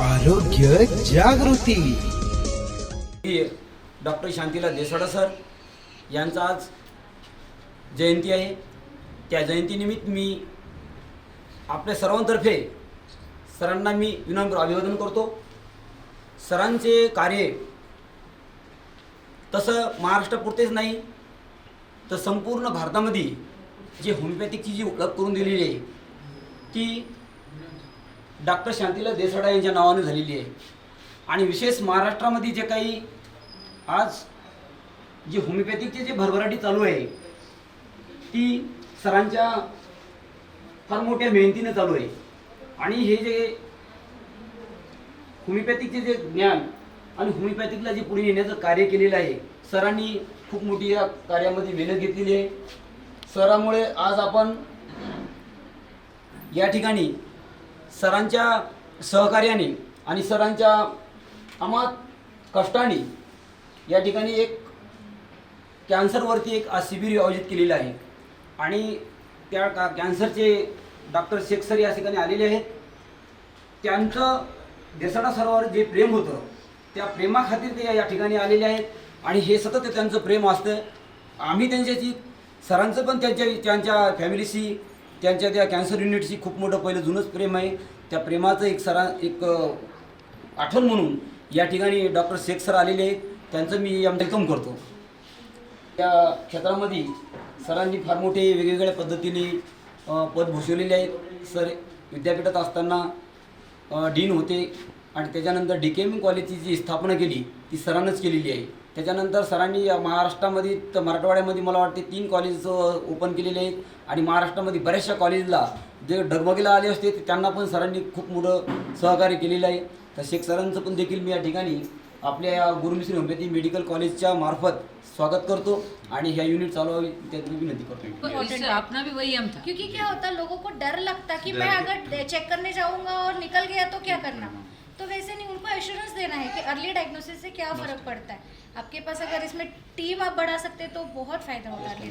आरोग्य जागृती. Doctor शांतीला देसाडा sir यांचा आज जयंती आहे. त्या जयंतीनिमित्त मी आपल्या सर्वांतर्फे सरांना मी विनम्र अभिवादन करतो. सरांचे कार्य तसं महाराष्ट्रापुरतेच नाही तर संपूर्ण भारतामध्ये जे होमिओपॅथिकची जी ओळख करून दिलेली आहे ती डॉक्टर शांतीला देसाडा यांच्या नावाने झालेली आहे. आणि विशेष महाराष्ट्रामध्ये जे काही आज जी होमिओपॅथिकची जी भरभराटी चालू आहे ती सरांच्या फार मोठ्या मेहनतीने चालू आहे. आणि हे जे होमिओपॅथिकचे जे ज्ञान आणि होमिओपॅथिकला जे पुढे नेण्याचं कार्य केलेलं आहे सरांनी खूप मोठी या कार्यामध्ये मेहनत घेतलेली आहे. सरामुळे आज आपण या ठिकाणी सरांच्या सहकार्याने आणि सरांच्या अमात कष्टाने या ठिकाणी एक कॅन्सरवरती एक आज शिबिर आयोजित केलेलं आहे. आणि त्या का कॅन्सरचे डॉक्टर शेख सर या ठिकाणी आलेले आहेत. त्यांचं देसाडा सरोवर जे प्रेम होतं त्या प्रेमाखातीर ते या ठिकाणी आलेले आहेत. आणि हे सतत त्यांचं प्रेम असतं. आम्ही त्यांच्याशी सरांचं पण त्यांच्या त्यांच्या फॅमिलीशी त्यांच्या त्या कॅन्सर युनिटशी खूप मोठं पहिलं जुनंच प्रेम आहे. त्या प्रेमाचं एक सरा एक आठवण म्हणून या ठिकाणी डॉक्टर शेख सर आलेले आहेत. त्यांचं मी वेलकम करतो. त्या क्षेत्रामध्ये सरांनी फार मोठे वेगवेगळ्या पद्धतीने पद भूषवलेले आहेत. सर विद्यापीठात असताना डीन होते आणि त्याच्यानंतर डी के एम कॉलेजची जी स्थापना केली ती सरांनाच केलेली आहे. त्याच्यानंतर सरांनी या महाराष्ट्रामध्ये तर मराठवाड्यामध्ये मला वाटते तीन कॉलेज ओपन केलेले आहेत. आणि महाराष्ट्रामध्ये बऱ्याचशा कॉलेजला जे डगमगेला आले असते ते त्यांना पण सरांनी खूप मोठं सहकार्य केलेलं आहे. तर शेख सरांचं पण देखील मी या ठिकाणी आपल्या या गुरुमिश्री होमिओपॅथी मेडिकल कॉलेजच्या मार्फत स्वागत करतो. आणि ह्या युनिट चालवावी त्याची विनंती करतो तो इससे अपना भी वही हम था क्योंकि क्या होता है लोगों को डर लगता कि मैं अगर चेक करने जाऊंगा और निकल गया तो क्या करना? तो वैसे नहीं उनको एश्योरेंस देना है कि अर्ली डायग्नोसिस से क्या फर्क पड़ता है। आपके पास अगर इसमें टीम आप बढ़ा सकते हैं तो बहुत फायदा होता है अर्ली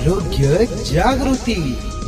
आरोग्य जागृती.